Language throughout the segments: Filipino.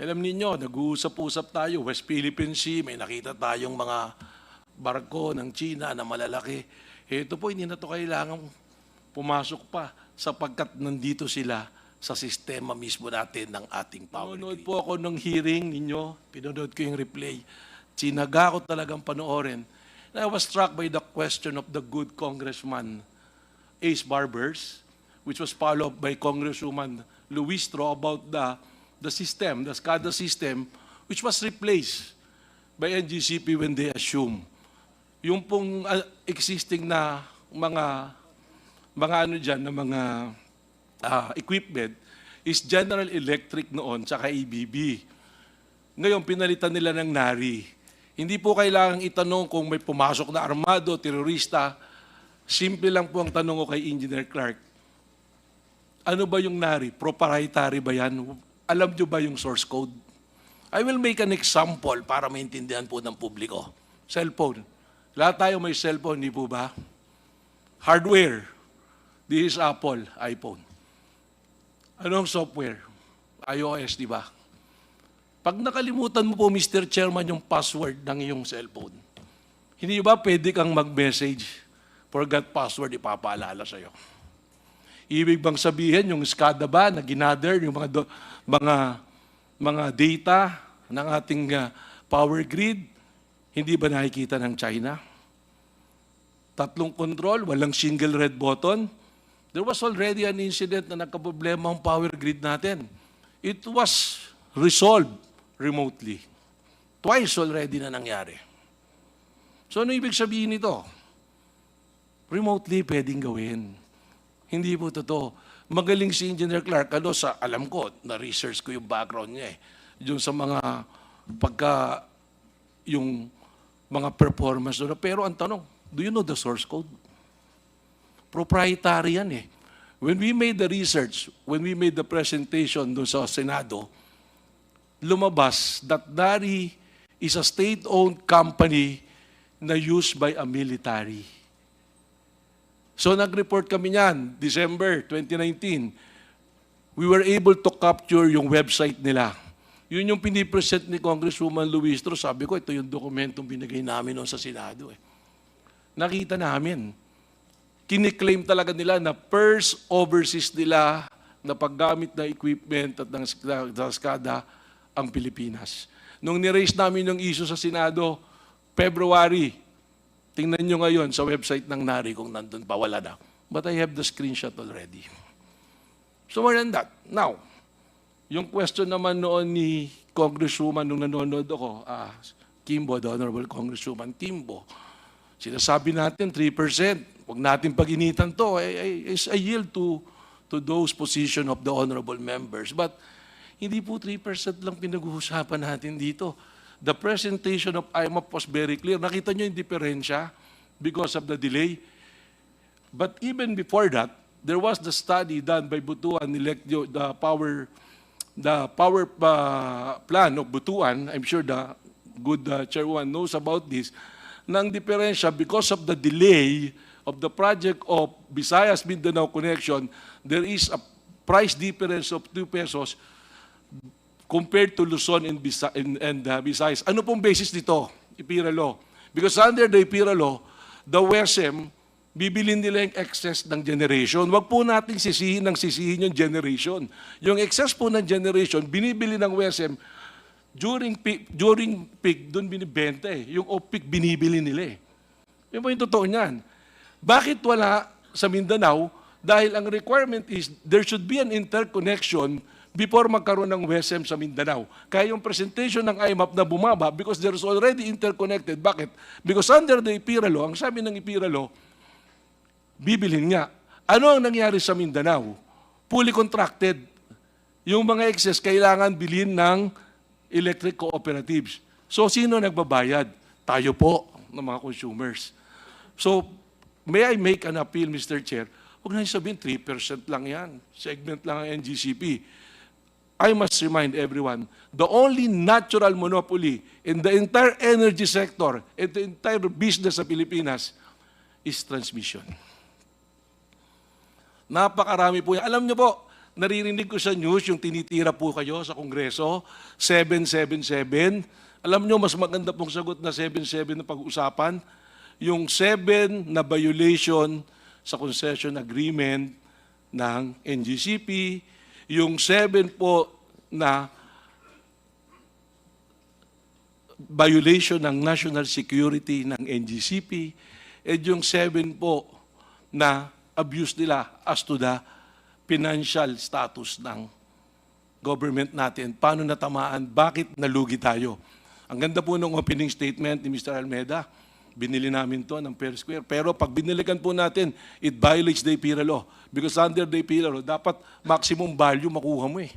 Alam ninyo, nag-uusap-usap tayo, West Philippine Sea, may nakita tayong mga barko ng China na malalaki. Ito po, hindi na to kailangan pumasok pa sapagkat nandito sila sa sistema mismo natin ng ating power grid. po ako ng hearing ninyo, pinanood ko yung replay. Sinaga ko talagang panoorin. And I was struck by the question of the good congressman Ace Barbers, which was followed by Congresswoman Luistro about the, the system, the SCADA system, which was replaced by NGCP when they assume. Yung pong uh, existing na mga mga ano dyan, na mga ah, equipment is General Electric noon, tsaka ABB. Ngayon, pinalitan nila ng NARI. Hindi po kailangang itanong kung may pumasok na armado, terorista. Simple lang po ang tanong ko kay Engineer Clark. Ano ba yung NARI? Proprietary ba yan? Alam nyo ba yung source code? I will make an example para maintindihan po ng publiko. Cellphone. Lahat tayo may cellphone, di po ba? Hardware. This is Apple, iPhone. Anong software? iOS, di ba? Pag nakalimutan mo po, Mr. Chairman, yung password ng iyong cellphone, hindi ba pwede kang mag-message, forgot password, ipapaalala sa'yo? Ibig bang sabihin, yung SCADA ba na ginather, yung mga, do- mga, mga data ng ating ah, power grid, hindi ba nakikita ng China? Tatlong control, walang single red button. There was already an incident na nagkaproblema ang power grid natin. It was resolved remotely. Twice already na nangyari. So ano ibig sabihin nito? Remotely pwedeng gawin. Hindi po totoo. Magaling si Engineer Clark, ano sa, alam ko, na-research ko yung background niya eh. Yung sa mga pagka, yung mga performance doon. Pero ang tanong, do you know the source code? Proprietary yan eh. When we made the research, when we made the presentation doon sa Senado, lumabas that NARI is a state-owned company na used by a military. So nag-report kami niyan, December 2019. We were able to capture yung website nila. Yun yung pinipresent ni Congresswoman Luistro. Sabi ko, ito yung dokumentong binigay namin noon sa Senado. Eh. Nakita namin. Kiniklaim talaga nila na first overseas nila na paggamit ng equipment at ng SCADA ang Pilipinas. Nung niraise namin yung issue sa Senado, February, tingnan nyo ngayon sa website ng NARI kung nandun pa, wala na. But I have the screenshot already. So more than that. Now, yung question naman noon ni Congresswoman nung nanonood ako, ah, Kimbo, the Honorable Congresswoman Kimbo, sinasabi natin 3%. Huwag natin paginitan to. I, I, I yield to, to those position of the honorable members. But hindi po 3% lang pinag-uusapan natin dito. The presentation of IMAP was very clear. Nakita nyo yung diferensya because of the delay. But even before that, there was the study done by Butuan Electio, the power, the power uh, plan of Butuan. I'm sure the good uh, chairman knows about this. Nang diferensya because of the delay of the project of Visayas Mindanao connection, there is a price difference of 2 pesos compared to Luzon and, Bisa- and, and uh, Visayas. Ano pong basis nito? IPIRA law. Because under the IPIRA law, the WESM, bibilin nila yung excess ng generation. Huwag po nating sisihin ng sisihin yung generation. Yung excess po ng generation, binibili ng WESM during peak, during peak doon binibenta eh. Yung off-peak binibili nila eh. Yun po yung totoo niyan. Bakit wala sa Mindanao? Dahil ang requirement is there should be an interconnection before magkaroon ng WESM sa Mindanao. Kaya yung presentation ng IMAP na bumaba because there is already interconnected. Bakit? Because under the IPIRA law, ang sabi ng IPIRA law, bibilhin nga. Ano ang nangyari sa Mindanao? Fully contracted. Yung mga excess, kailangan bilhin ng electric cooperatives. So, sino nagbabayad? Tayo po, ng mga consumers. So, may I make an appeal, Mr. Chair? Huwag na sabihin, 3% lang yan. Segment lang ang NGCP. I must remind everyone, the only natural monopoly in the entire energy sector, in the entire business sa Pilipinas, is transmission. Napakarami po yan. Alam niyo po, naririnig ko sa news yung tinitira po kayo sa Kongreso, 777. Alam nyo, mas maganda pong sagot na 77 na pag-uusapan. Yung 7 na violation sa concession agreement ng NGCP, yung 7 po na violation ng national security ng NGCP, at yung 7 po na abuse nila as to the financial status ng government natin. Paano natamaan? Bakit nalugi tayo? Ang ganda po ng opening statement ni Mr. Almeda. Binili namin to ng per square. Pero pag binilikan po natin, it violates the IPIRA law. Because under the IPIRA law, dapat maximum value makuha mo eh.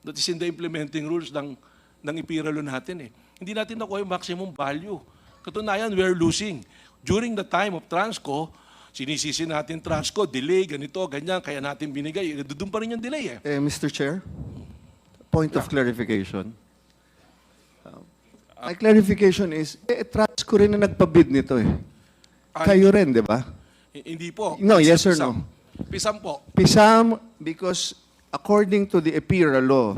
That is in the implementing rules ng, ng IPIRA law natin eh. Hindi natin nakuha yung maximum value. Katunayan, we are losing. During the time of Transco, sinisisi natin Transco, delay, ganito, ganyan, kaya natin binigay. Doon pa rin yung delay eh. Eh, Mr. Chair, point of clarification. Uh, my clarification is, eh, Transco rin na nagpabid nito eh. Kayo rin, di ba? Hindi po. No, yes or no? Pisam po. Pisam, because according to the EPIRA law,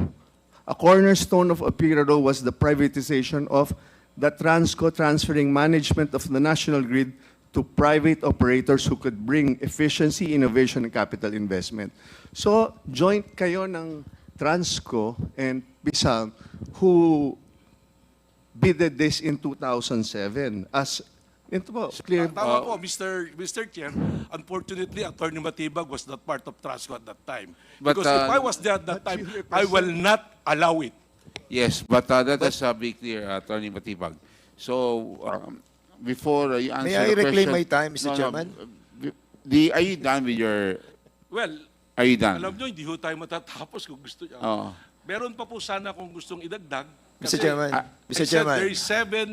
a cornerstone of EPIRA law was the privatization of the Transco transferring management of the national grid to private operators who could bring efficiency, innovation, and capital investment. So, joint kayo ng Transco and Pisam who bidded this in 2007 as ito po, clear Tama po, Mr. Mr. Chair. Unfortunately, Attorney Matibag was not part of Transco at that time. But, Because if uh, I was there at that time, I will not allow it. Yes, but uh, let us uh, be clear, uh, Attorney Matibag. So, um, before uh, you answer May I the reclaim question- my time, Mr. No, no, Chairman? uh, the, are you done with your, Well, are you done? alam nyo, hindi ho tayo matatapos kung gusto nyo. Oo. Meron pa po sana kung gustong idagdag. Mr. Chairman, ah, I Mr. said Chairman. there is seven,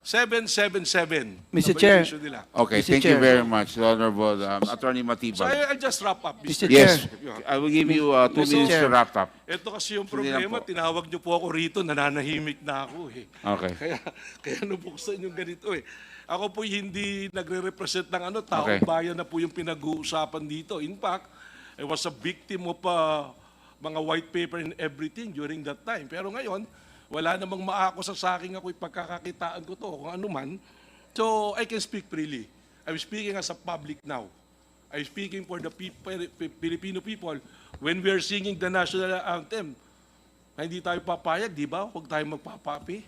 777. Mr. na Chair. violation Nila. Okay, Mr. thank you Chair. very much, Honorable um, Attorney So Matibag. I, I just wrap up, Mr. Mr. Yes, Chair. I will give you uh, two Mr. minutes to Chair. wrap up. Ito kasi yung Hindi lang problema, po. tinawag niyo po ako rito, nananahimik na ako eh. Okay. Kaya, kaya nabuksan yung ganito eh. Ako po hindi nagre-represent ng ano, taong Okay. bayan na po yung pinag-uusapan dito. In fact, I was a victim of uh, mga white paper and everything during that time. Pero ngayon, wala namang maako sa akin ako ipagkakakitaan ko to kung ano man. So, I can speak freely. I'm speaking as a public now. I'm speaking for the people, Filipino people when we are singing the national anthem. Hindi tayo papayag, di ba? Huwag tayo magpapapi.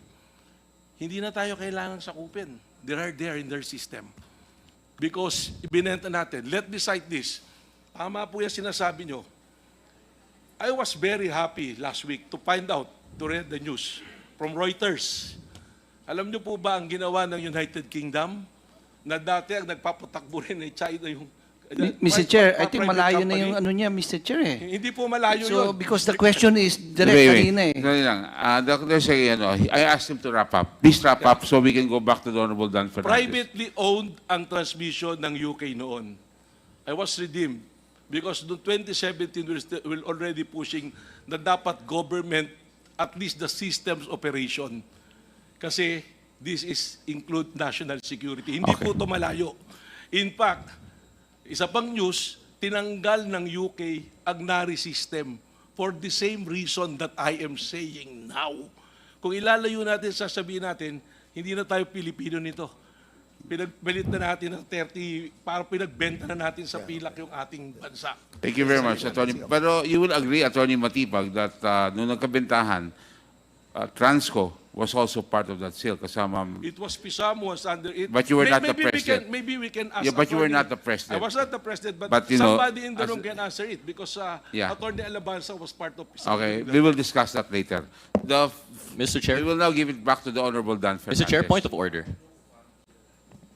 Hindi na tayo kailangan sakupin. They are there in their system. Because ibinenta natin. Let me cite this. Tama po yung sinasabi nyo. I was very happy last week to find out, to read the news from Reuters. Alam nyo po ba ang ginawa ng United Kingdom? Na dati ang nagpapatakbo rin ay China yung... Mi- Mr. Chair, I think malayo na company. yung ano niya, Mr. Chair eh. Hindi po malayo So, yun. because the question is direct Wait, wait. kanina eh. Dali lang. Uh, Dr. Say, ano, I asked him to wrap up. Please wrap up so we can go back to the Honorable Dan Fernandez. Privately owned ang transmission ng UK noon. I was redeemed because noong 2017 we're, we're already pushing na dapat government at least the systems operation. Kasi this is include national security. Hindi Okay. po ito malayo. In fact, isa pang news, tinanggal ng UK ang NARI system for the same reason that I am saying now. Kung ilalayo natin, sasabihin natin, hindi na tayo Pilipino nito. Pinagbalit na natin ng 30, para pinagbenta na natin sa pilak yung ating bansa. Thank you very much, Attorney. Pero you will agree, Attorney Matibag, that uh, nung nagkabentahan, uh, Transco was also part of that sale kasama... It was Pisam was under it. But you were not the maybe We president. can, maybe we can ask. Yeah, but you were not the president. I was not the president, but, But, you know, somebody in the as- room can answer it because uh, Yeah. Attorney Alabanza was part of Pisam. Okay, we will discuss that later. The, Mr. we Chair, will now give it back to the Honorable Dan Fernandez. Mr. Chair, point of order.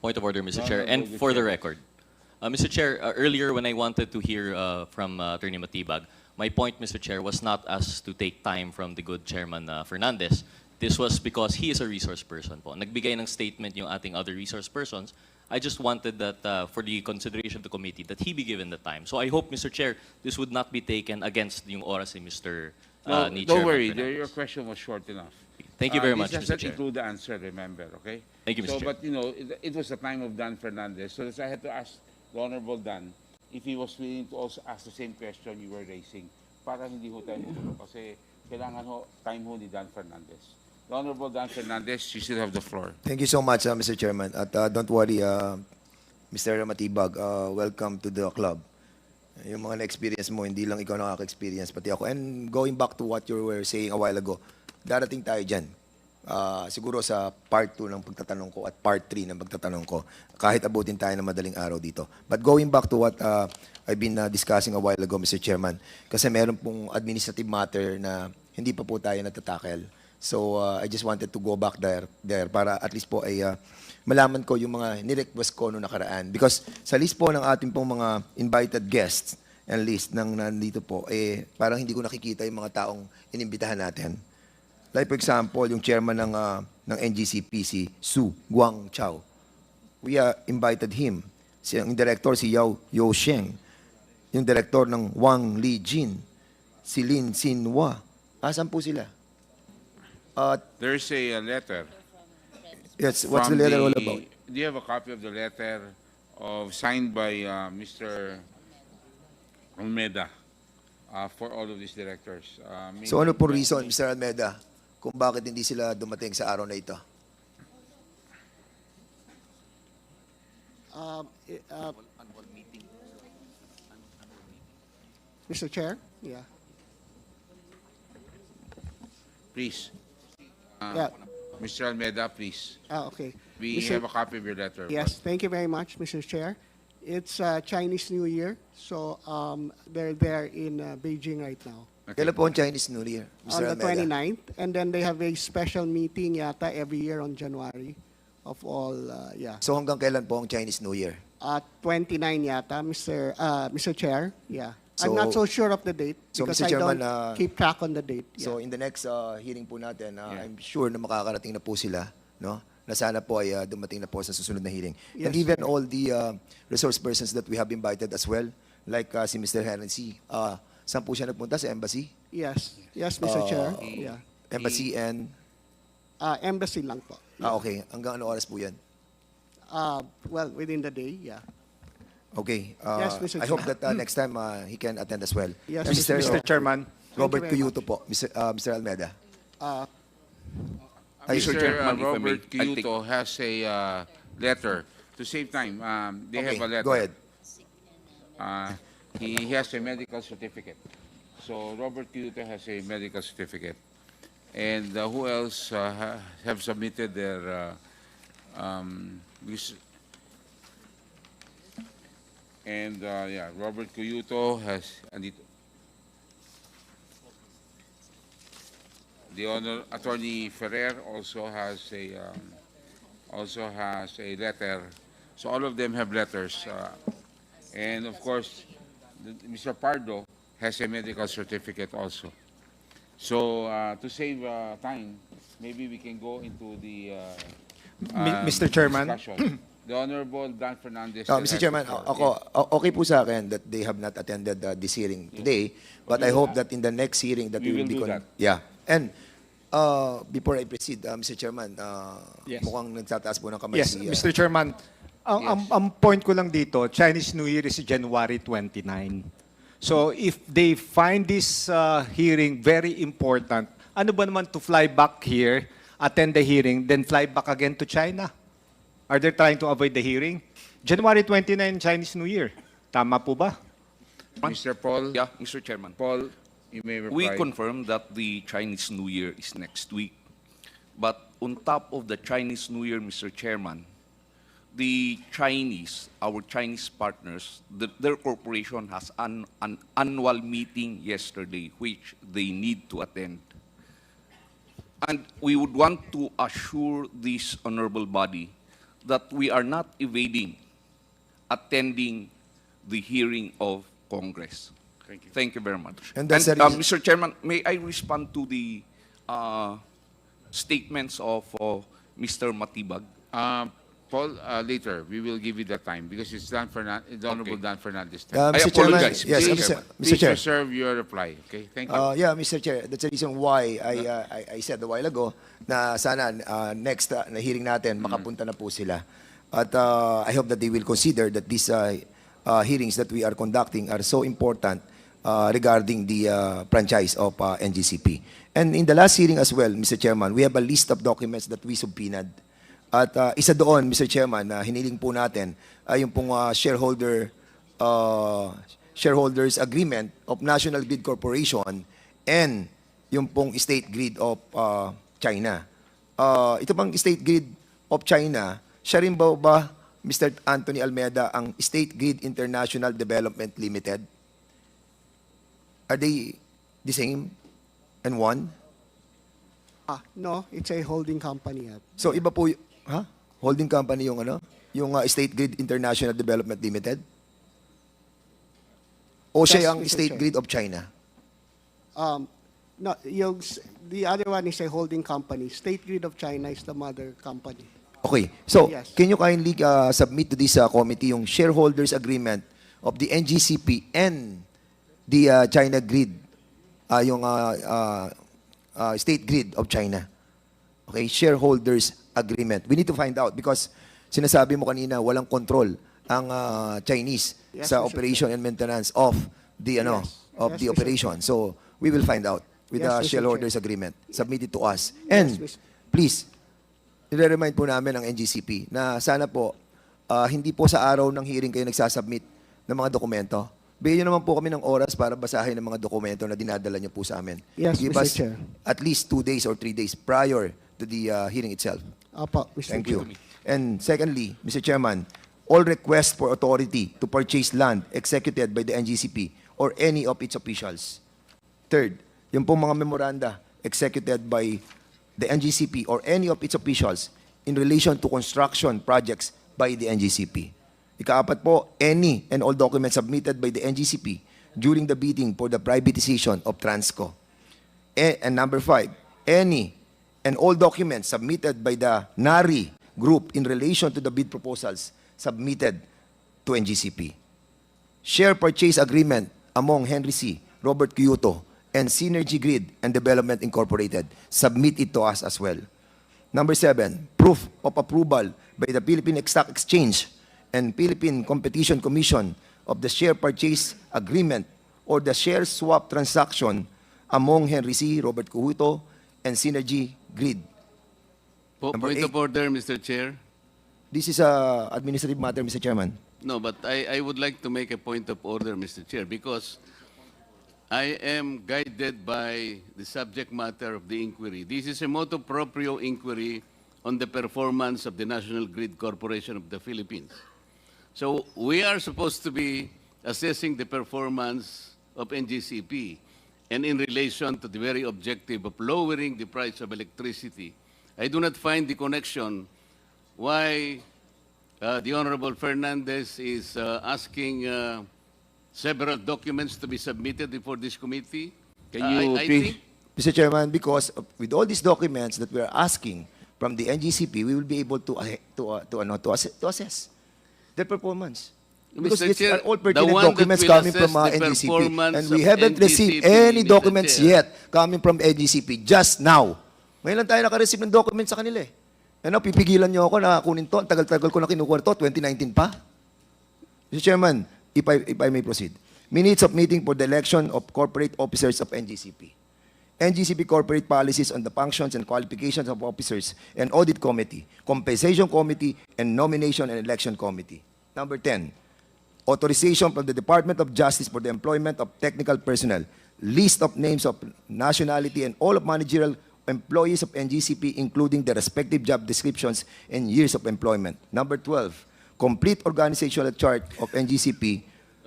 Point of order, Mr. Chair, and for the record. Uh, Mr. Chair, uh, earlier when I wanted to hear uh, from uh, Attorney Matibag, my point, Mr. Chair, was not as to take time from the good Chairman uh, Fernandez. This was because he is a resource person po. Nagbigay ng statement yung ating other resource persons. I just wanted that uh, for the consideration of the committee that he be given the time. So I hope, Mr. Chair, this would not be taken against yung oras ni Mr. No, Uh, ni don't Chairman worry, Fernandez. your question was short enough. Thank you Uh, very this much, Mr. doesn't Chair. include the answer, remember, okay? Thank you, Mr. So, Chair. but you know, it, it was the time of Dan Fernandez, so I had to ask the Honorable Dan if he was willing to also ask the same question you were raising para hindi ho tayo magulo kasi kailangan ho, time ho ni Dan Fernandez. The Honorable Dan Fernandez, you still have the floor. Thank you so much, uh, Mr. Chairman. At uh, don't worry, uh, Mr. Matibag, uh, welcome to the club. Yung mga na-experience mo, hindi lang ikaw nakaka-experience, pati ako. And going back to what you were saying a while ago, darating tayo dyan. Uh, siguro sa part 2 ng pagtatanong ko at part 3 ng pagtatanong ko, kahit abutin tayo ng madaling araw dito. But going back to what uh, I've been uh, discussing a while ago, Mr. Chairman, kasi meron pong administrative matter na hindi pa po tayo natatakel. So uh, I just wanted to go back there, there para at least po ay uh, malaman ko yung mga nirequest ko noong nakaraan. Because sa list po ng ating pong mga invited guests and list ng nandito po, eh, parang hindi ko nakikita yung mga taong inimbitahan natin. Like for example, yung chairman ng, uh, ng NGCPC, Su Guang Chao. We uh, invited him. Si, ang director si Yao Yo Sheng. Yung director ng Wang Li Jin. Si Lin Sinhua. Asan po sila? Uh, There's a uh, letter. yes, what's the from letter all about? Do you have a copy of the letter of signed by uh, Mr. Almeida uh, for all of these directors? Uh, may- So ano po reason, Mr. Almeida, kung bakit hindi sila dumating sa araw na ito? Um, i- uh, Mr. Chair, yeah, Please. Uh, yeah, Mr. Almeida, please. ah, okay. We Mr. have a copy of your letter. Yes, thank you very much, Mr. Chair. It's uh, Chinese New Year, so um, they're there in uh, Beijing right now. Okay. Kailan po ang Chinese New Year, On Mr. the Almeida? 29th, and then they have a special meeting yata every year on January of all, uh, yeah. So hanggang kailan po ang Chinese New Year? Uh, 29 yata, Mr. Uh, Mr. Chair, yeah. I'm So- not so sure of the date So, because Mr. I Chairman, don't uh, keep track on the date. So yeah. in the next uh, hearing po natin, uh, Yeah. I'm sure na makakarating na po sila, no? Na sana po ay uh, dumating na po sa susunod na hearing. Yes, And even sir. all the uh, resource persons that we have invited as well, like uh, si Mr. Henry uh, saan po siya nagpunta? Sa embassy? Yes, yes, Mr. Uh, Chair, yeah. Embassy and... Uh, embassy lang po. Ah, okay. Hanggang ano oras po yan? Uh, well, within the day, yeah. Okay. Uh, Yes, Mr. I hope that uh, next time uh, he can attend as well. Yes, Mr. Mr. Chairman. Robert Thank you very Cuyuto po, Mr. uh, Mr. Almeida. Uh, Ay, Mr. Mr. Chairman, uh, if I may, Robert I'll take- Kiyuto has a uh, letter. To save time, um, they Okay, have a letter. go ahead. Uh, he, has a medical certificate. So Robert Kiyuto has a medical certificate. And uh, who else uh, ha- have submitted their, uh, um, and uh, yeah, Robert Kiyuto has, andito. The Honor Attorney Ferrer also has a, um, also has a letter. So all of them have letters. uh, And of course, Mr. Pardo has a medical certificate also. So uh, to save uh, time, maybe we can go into the uh, um, Mr. Chairman? discussion. The Honorable Dan Fernandez. Uh, still has Mr. the Chairman, ako, okay po sa akin that they have not attended uh, this hearing today, but I hope that in the next hearing that We we will will be... do con- that. Yeah. And uh, before I proceed, uh, Mr. Chairman, uh, Yes. mukhang nagtataas po ng kamay Yes, si... uh, Mr. Chairman. Ang, ang, Yes. ang point ko lang dito, Chinese New Year is January 29. So if they find this uh, hearing very important, ano ba naman to fly back here, attend the hearing, then fly back again to China? Are they trying to avoid the hearing? January 29, Chinese New Year. Tama po ba? Mr. Paul, Yeah, Mr. Chairman. Paul, you may reply. We confirm that the Chinese New Year is next week. But on top of the Chinese New Year, Mr. Chairman, the Chinese, our Chinese partners, the, their corporation has an, an annual meeting yesterday, which they need to attend. And we would want to assure this honorable body that we are not evading attending the hearing of Congress. Thank you. Thank you very much. And that's the uh, Mr. Chairman, may I respond to the uh, statements of uh, Mr. Matibag? Uh, Paul, uh, later, we will give you the time because it's Dan Fernandez, the Honorable Okay. Dan Fernandez. Uh, I Mr. Chairman, apologize, yes, Mr. Mr. Chairman. Mr. Please Chair. reserve your reply, okay? Thank you. Uh, yeah, Mr. Chair, that's the reason why I, uh, I, I said a while ago na sana uh, next uh, na hearing natin, makapunta na po sila. At uh, I hope that they will consider that these uh, uh, hearings that we are conducting are so important uh, regarding the uh, franchise of uh, NGCP. And in the last hearing as well, Mr. Chairman, we have a list of documents that we subpoenaed. At uh, isa doon, Mr. Chairman, na hiniling po natin ay yung pong uh, shareholder uh, shareholders agreement of National Grid Corporation and yung pong state grid of uh, China. Uh, ito pang state grid of China, siya rin ba ba, Mr. Anthony Almeida, ang State Grid International Development Limited? Are they the same and one? Ah, no, it's a holding company. So iba po, ha? Holding company yung ano? Yung uh, State Grid International Development Limited? O siya Yes, ang Mr. State Chair. Grid of China? Um, no, yung, the other one is a holding company. State Grid of China is the mother company. Okay. So, Yes. can you kindly uh, submit to this uh, committee yung shareholders agreement of the NGCP and the uh, China Grid, uh, yung uh, uh, uh, State Grid of China? Okay, shareholders agreement. We need to find out because sinasabi mo kanina walang control ang uh, Chinese Yes, sa Mr. operation and maintenance of the ano Yes. of Yes, the Mr. operation. So, we will find out with Yes, the Mr. shareholders agreement. Submit it to us. And Mr. please nire-remind po namin ang NGCP na sana po ah, hindi po sa araw ng hearing kayo nagsasubmit ng mga dokumento. Bigyan nyo naman po kami ng oras para basahin ang mga dokumento na dinadala nyo po sa amin. Yes, Give Mr. us Chair. at least two days or three days prior to the ah, hearing itself. Apo, Mr. Thank you. And secondly, Mr. Chairman, all requests for authority to purchase land executed by the NGCP or any of its officials. Third, yung pong mga memoranda executed by the NGCP or any of its officials in relation to construction projects by the NGCP. Ikaapat po, any and all documents submitted by the NGCP during the bidding for the privatization of Transco. And number five, any and all documents submitted by the NARI group in relation to the bid proposals submitted to NGCP. Share purchase agreement among Henry C., Robert Kyoto, and Synergy Grid and Development Incorporated. Submit it to us as well. Number seven, proof of approval by the Philippine Stock Exchange and Philippine Competition Commission of the share purchase agreement or the share swap transaction among Henry C., Robert Kuhuto, and Synergy Grid. Po- Number Point eight. of order, Mr. Chair. This is a administrative matter, Mr. Chairman. No, but I, I would like to make a point of order, Mr. Chair, because I am guided by the subject matter of the inquiry. This is a motu proprio inquiry on the performance of the National Grid Corporation of the Philippines. So we are supposed to be assessing the performance of NGCP and in relation to the very objective of lowering the price of electricity. I do not find the connection why uh, the Honorable Fernandez is uh, asking uh, several documents to be submitted before this committee. Can Uh, you I, I please- think Mr. Chairman, because with all these documents that we are asking from the NGCP, we will be able to, uh, to, uh, to, ano, to, assess, to assess their performance. Because Mr. these Chair, are all pertinent documents coming from uh, performance And we haven't received NGCP, any Mr. documents Chair. yet coming from NGCP just now. Ngayon lang tayo nakareceive ng documents sa kanila eh. Ano, pipigilan niyo ako na kunin to. Tagal-tagal ko na kinukuha to. 2019 pa. Mr. Chairman, if I, if I may proceed. Minutes of meeting for the election of corporate officers of NGCP. NGCP corporate policies on the functions and qualifications of officers and audit committee, compensation committee, and nomination and election committee. Number 10, authorization from the Department of Justice for the employment of technical personnel, list of names of nationality and all of managerial employees of NGCP, including their respective job descriptions and years of employment. Number 12, complete organizational chart of NGCP.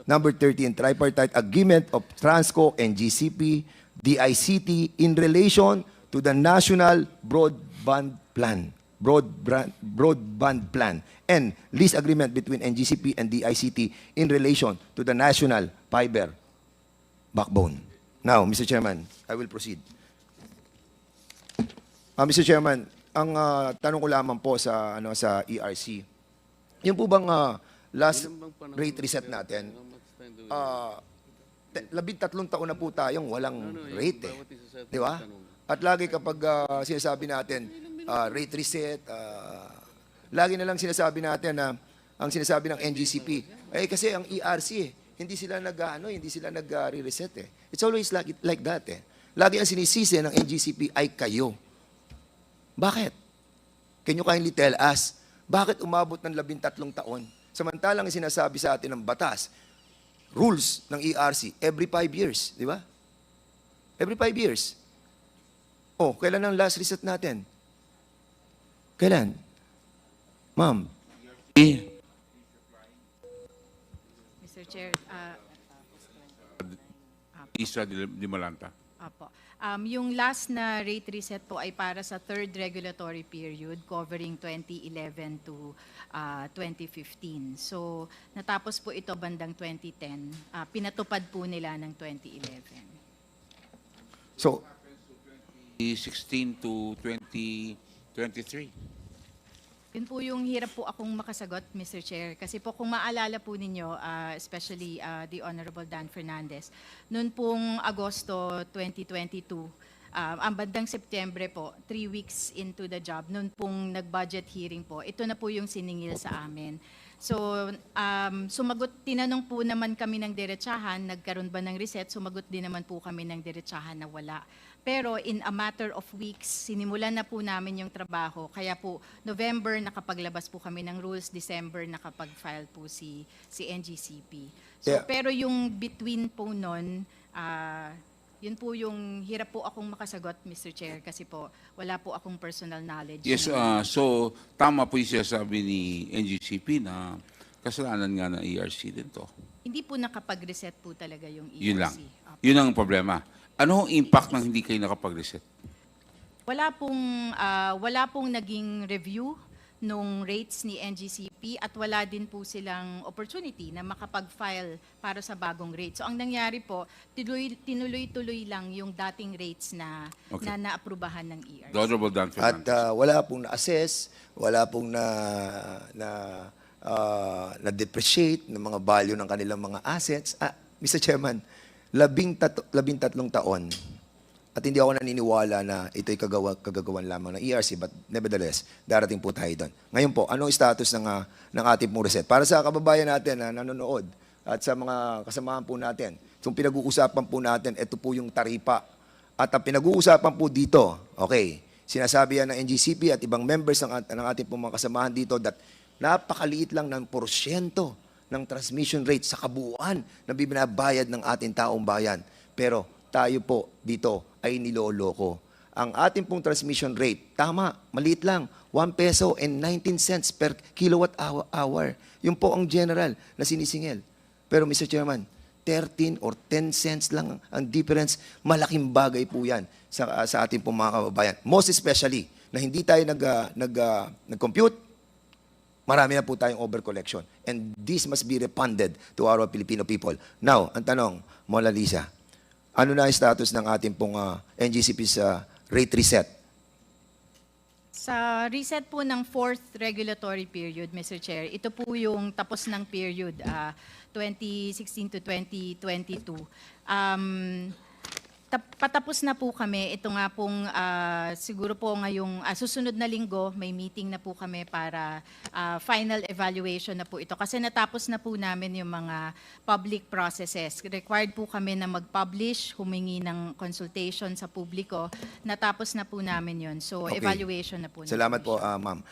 Number 13, tripartite agreement of Transco and GCP, DICT in relation to the National Broadband Plan. Broadband, broadband plan and lease agreement between NGCP and DICT in relation to the national fiber backbone. Now, Mr. Chairman, I will proceed. Ah, Mr. Chairman, ang ah, tanong ko lamang po sa ano sa ERC. Yung po bang ah, last rate reset natin, te- labing tatlong taon na po tayong walang rate eh. Di ba? At lagi kapag ah, sinasabi natin, ah, rate reset, ah, lagi na lang sinasabi natin na ang sinasabi ng NGCP, eh kasi ang ERC, eh, hindi sila nag ano, hindi sila nag-reset eh. It's always like like that eh. Lagi ang sinisisi ng NGCP ay kayo. Bakit? Can you kindly tell us, bakit umabot ng labintatlong taon? Samantalang ang sinasabi sa atin ng batas, rules ng ERC, every five years, di ba? Every five years. Oh, kailan ang last reset natin? Kailan? Ma'am, Mr. Chair, ah, Isra di, di Malanta. Apo. Um, yung last na rate reset po ay para sa third regulatory period covering 2011 to ah, 2015. So, natapos po ito bandang 2010. Ah, pinatupad po nila ng 2011. so 2016 to 2023. Yun po yung hirap po akong makasagot, Mr. Chair. Kasi po kung maalala po ninyo, ah, especially ah, the Honorable Dan Fernandez, noon pong Agosto 2022, ah, ang bandang Setyembre po, three weeks into the job, noon pong nag-budget hearing po, ito na po yung siningil sa amin. So, um, sumagot, tinanong po naman kami ng diretsahan, nagkaroon ba ng reset, sumagot din naman po kami ng diretsahan na wala. Pero in a matter of weeks, sinimulan na po namin yung trabaho. Kaya po, November nakapaglabas po kami ng rules, December nakapag-file po si, si NGCP. So, Yeah. Pero yung between po nun, ah, yun po yung hirap po akong makasagot, Mr. Chair, kasi po wala po akong personal knowledge. Yes, uh, so tama po yung sinasabi ni NGCP na kasalanan nga ng ERC din to. Hindi po nakapag-reset po talaga yung ERC. Yun lang. Yun ang problema. Ano ang impact ng hindi kayo nakapag-reset? Wala pong ah, wala pong naging review nung rates ni NGCP at wala din po silang opportunity na makapag-file para sa bagong rate. So ang nangyari po, tinuloy, tinuloy-tuloy lang yung dating rates na Okay. na naaprubahan ng ERC. The Honorable Dan At Fernandez. uh, wala pong na-assess, wala pong na, na, uh, na-depreciate ng mga value ng kanilang mga assets. Ah, Mr. Chairman, labing, tat- labing tatlong taon, at hindi ako naniniwala na ito'y kagawa, kagagawan lamang ng ERC, but nevertheless, darating po tayo doon. Ngayon po, anong status ng, ah, ng ating pong reset? Para sa kababayan natin na nanonood at sa mga kasamahan po natin, itong pinag-uusapan po natin, ito po yung taripa. At ang pinag-uusapan po dito, okay, sinasabi yan ng NGCP at ibang members ng, ng ating pong mga kasamahan dito that napakaliit lang ng porsyento ng transmission rate sa kabuuan na binabayad ng ating taong bayan. Pero tayo po dito ay niloloko. Ang ating pong transmission rate, tama, maliit lang, 1 peso and 19 cents per kilowatt hour. Yun po ang general na sinisingil. Pero Mr. Chairman, 13 or 10 cents lang ang difference. Malaking bagay po yan sa, sa ating pong mga kababayan. Most especially na hindi tayo nag, ah, nag, ah, nag-compute, marami na po tayong overcollection. And this must be refunded to our Filipino people. Now, ang tanong, Mona Lisa, ano na ang status ng ating pong ah, NGCP sa rate reset? Sa reset po ng fourth regulatory period, Mr. Chair, ito po yung tapos ng period, ah, 2016 to 2022. Um, patapos na po kami. Ito nga pong ah, siguro po ngayong ah, susunod na linggo, may meeting na po kami para ah, final evaluation na po ito. Kasi natapos na po namin yung mga public processes. Required po kami na mag-publish, humingi ng consultation sa publiko. Natapos na po namin yon So, Okay. evaluation na po. Salamat po, ah, ma'am.